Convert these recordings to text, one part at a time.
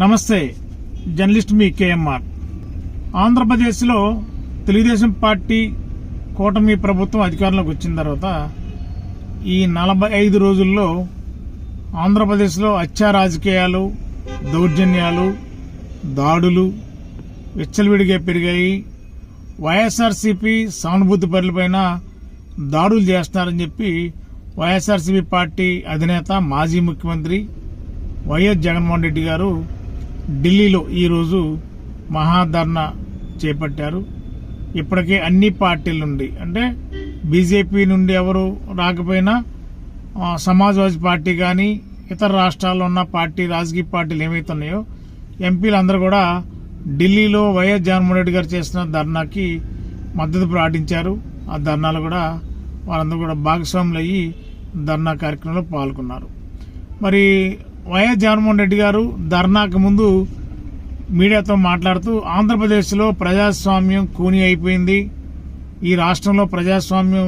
నమస్తే జర్నలిస్ట్ మీ కేఎంఆర్. ఆంధ్రప్రదేశ్లో తెలుగుదేశం పార్టీ కూటమి ప్రభుత్వం అధికారంలోకి వచ్చిన తర్వాత ఈ నలభై ఐదు రోజుల్లో ఆంధ్రప్రదేశ్లో హత్యా రాజకీయాలు దౌర్జన్యాలు దాడులు విచ్చలవిడిగా పెరిగాయి. వైఎస్ఆర్సీపీ సానుభూతి పరులపైన దాడులు చేస్తున్నారని చెప్పి వైఎస్ఆర్సీపీ పార్టీ అధినేత మాజీ ముఖ్యమంత్రి వైఎస్ జగన్మోహన్ రెడ్డి గారు ఢిల్లీలో ఈరోజు మహాధర్నా చేపట్టారు. ఇప్పటికే అన్ని పార్టీల నుండి అంటే బీజేపీ నుండి ఎవరు రాకపోయినా సమాజ్వాదీ పార్టీ కానీ ఇతర రాష్ట్రాల్లో ఉన్న పార్టీ రాజకీయ పార్టీలు ఏమైతున్నాయో ఎంపీలు అందరూ కూడా ఢిల్లీలో వైఎస్ జగన్మోహన్ రెడ్డి గారు చేసిన ధర్నాకి మద్దతు ప్రకటించారు. ఆ ధర్నాలు కూడా వారందరూ కూడా భాగస్వాములు అయ్యి ధర్నా కార్యక్రమంలో పాల్గొన్నారు. మరి వైఎస్ జగన్మోహన్ రెడ్డి గారు ధర్నాకు ముందు మీడియాతో మాట్లాడుతూ ఆంధ్రప్రదేశ్లో ప్రజాస్వామ్యం కూని అయిపోయింది. ఈ రాష్ట్రంలో ప్రజాస్వామ్యం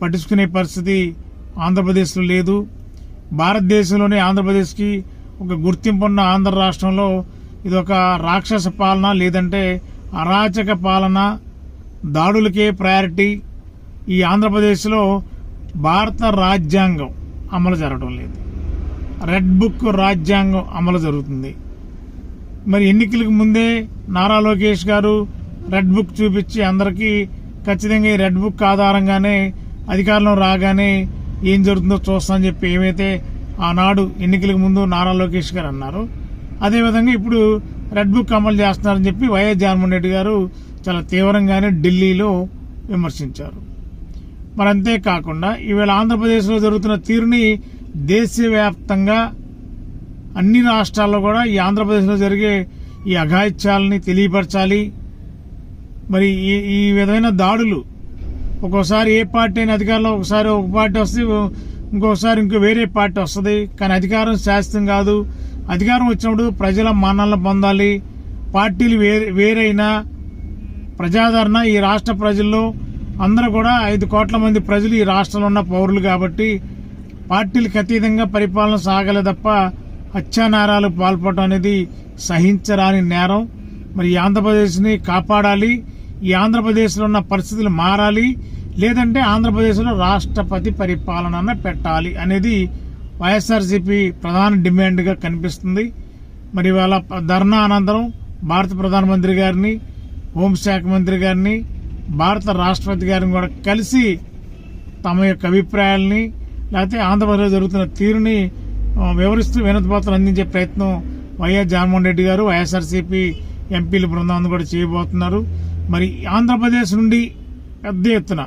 పట్టించుకునే పరిస్థితి ఆంధ్రప్రదేశ్లో లేదు. భారతదేశంలోనే ఆంధ్రప్రదేశ్కి ఒక గుర్తింపు ఉన్న ఆంధ్ర రాష్ట్రంలో ఇది ఒక రాక్షస పాలన లేదంటే అరాచక పాలన దాడులకే ప్రయారిటీ. ఈ ఆంధ్రప్రదేశ్లో భారత రాజ్యాంగం అమలు జరగడం లేదు. రెడ్ బుక్ రాజ్యాంగం అమలు జరుగుతుంది. మరి ఎన్నికలకు ముందే నారా లోకేష్ గారు రెడ్ బుక్ చూపించి అందరికీ ఖచ్చితంగా ఈ రెడ్ బుక్ ఆధారంగానే అధికారంలో రాగానే ఏం జరుగుతుందో చూస్తామని చెప్పి ఏమైతే ఆనాడు ఎన్నికలకు ముందు నారా లోకేష్ గారు అన్నారు. అదేవిధంగా ఇప్పుడు రెడ్ బుక్ అమలు చేస్తున్నారని చెప్పి వైఎస్ జగన్మోహన్ రెడ్డి గారు చాలా తీవ్రంగానే ఢిల్లీలో విమర్శించారు. మరి అంతేకాకుండా ఈవేళ ఆంధ్రప్రదేశ్లో జరుగుతున్న తీరుని దేశవ్యాప్తంగా అన్ని రాష్ట్రాల్లో కూడా ఈ ఆంధ్రప్రదేశ్లో జరిగే ఈ అఘాయిత్యాలని తెలియపరచాలి. మరి ఈ ఈ విధమైన దాడులు ఒక్కోసారి ఏ పార్టీ అయినా అధికారంలో ఒకసారి ఒక పార్టీ వస్తే ఇంకోసారి ఇంకో వేరే పార్టీ వస్తుంది. కానీ అధికారం శాశ్వతం కాదు. అధికారం వచ్చినప్పుడు ప్రజల మన్నలను పొందాలి. పార్టీలు వేరే వేరైనా ప్రజాదరణ ఈ రాష్ట్ర ప్రజల్లో అందరూ కూడా ఐదు కోట్ల మంది ప్రజలు ఈ రాష్ట్రంలో ఉన్న పౌరులు కాబట్టి పార్టీలకు అతీతంగా పరిపాలన సాగలే తప్ప హత్యానేరాలు పాల్పడటం అనేది సహించరాని నేరం. మరి ఆంధ్రప్రదేశ్ని కాపాడాలి ఈ ఆంధ్రప్రదేశ్లో ఉన్న పరిస్థితులు మారాలి లేదంటే ఆంధ్రప్రదేశ్లో రాష్ట్రపతి పరిపాలన పెట్టాలి అనేది వైఎస్ఆర్సీపీ ప్రధాన డిమాండ్గా కనిపిస్తుంది. మరి వాళ్ళ ధర్నా అనంతరం భారత ప్రధానమంత్రి గారిని హోంశాఖ మంత్రి గారిని భారత రాష్ట్రపతి గారిని కూడా కలిసి తమ యొక్క అభిప్రాయాల్ని లేకపోతే ఆంధ్రప్రదేశ్ జరుగుతున్న తీరుని వివరిస్తూ వివరిస్తూ వినతిపత్రం అందించే ప్రయత్నం వైఎస్ జగన్మోహన్ రెడ్డి గారు వైఎస్ఆర్సీపీ ఎంపీల బృందం కూడా చేయబోతున్నారు. మరి ఆంధ్రప్రదేశ్ నుండి పెద్ద ఎత్తున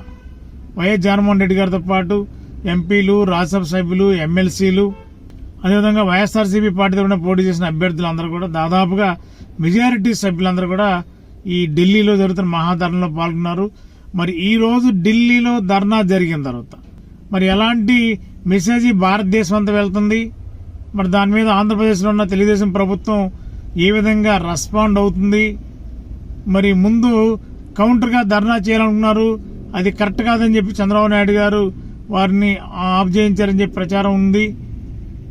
వైఎస్ జగన్మోహన్ రెడ్డి గారితో పాటు ఎంపీలు రాజ్యసభ సభ్యులు ఎమ్మెల్సీలు అదేవిధంగా వైఎస్ఆర్సీపీ పార్టీ తరఫున పోటీ చేసిన అభ్యర్థులందరూ కూడా దాదాపుగా మెజారిటీ సభ్యులందరూ కూడా ఈ ఢిల్లీలో జరుగుతున్న మహాధరణలో పాల్గొన్నారు. మరి ఈ రోజు ఢిల్లీలో ధర్నా జరిగిన తర్వాత మరి ఎలాంటి మెసేజ్ భారతదేశం అంతా వెళ్తుంది? మరి దాని మీద ఆంధ్రప్రదేశ్లో ఉన్న తెలుగుదేశం ప్రభుత్వం ఏ విధంగా రెస్పాండ్ అవుతుంది? మరి ముందు కౌంటర్గా ధర్నా చేయాలనుకున్నారు. అది కరెక్ట్ కాదని చెప్పి చంద్రబాబు నాయుడు గారు వారిని ఆఫ్ చేయించారని చెప్పి ప్రచారం ఉంది.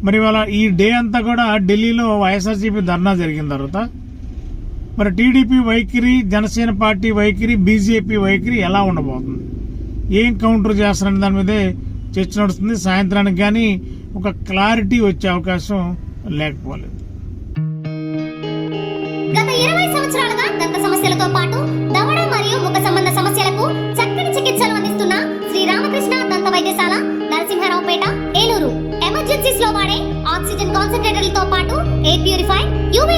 మరి వాళ్ళ ఈ డే అంతా కూడా ఢిల్లీలో వైఎస్ఆర్సీపీ ధర్నా జరిగిన తర్వాత మరి టీడీపీ వైఖరి జనసేన పార్టీ వైఖరి బీజేపీ వైఖరి ఎలా ఉండబోతుంది? ఏం కౌంటర్ చేస్తారనే దాని మీదే చర్చ నడుస్తుంది. సాయంత్రానికి కానీ ఒక క్లారిటీ వచ్చే అవకాశం లేకపోలేదు. గత ఇరవై సంవత్సరాలుగా దంత సమస్యలతో పాటు దవడ మరియు ముఖ సంబంధ సమస్యలకు చక్కని చికిత్సలు అందిస్తున్న శ్రీ రామకృష్ణ దంత వైద్యశాల నరసింహారావుపేట ఏలూరు. ఎమర్జెన్సీస్లో వాడే ఆక్సిజన్ కాన్సన్ట్రేటర్లతో పాటు ఎయిర్ ప్యూరిఫై యూవీ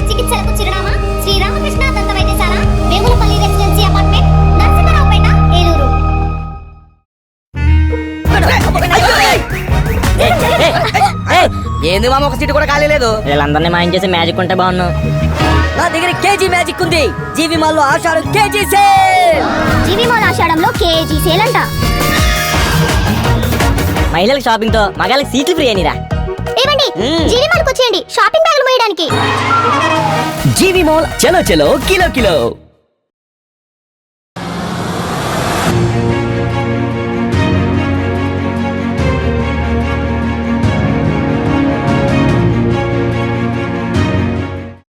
చికిత్సలకు చిరునామా? శ్రీ రామకృష్ణ దంత వైద్యశాల వేములపల్లి రెసిడెన్సీ అపార్ట్మెంట్ నరసింహారావుపేట ఏలూరు. ఏంది మామ ఒక సీటు కూడా ఖాళీ లేదు? వీళ్ళందరినీ మాయం చేసి మ్యాజిక్ ఉంటే బాగున్నాను నా దగ్గర కేజీ మ్యాజిక్ ఉంది. జీవి మాల్లో Ashadam KG sale. G V mall ఆషాఢంలో కేజీ సేల్ అంట. మహిళలకు షాపింగ్తో మగాళ్ళకి సీట్లు ఫ్రీ అనిరా ఏమండి. జీవి మాల్కి వచ్చేయండి. షాపింగ్ బ్యాగులు మోయడానికి. జీవి మాల్ చలో చలో కిలో కిలో.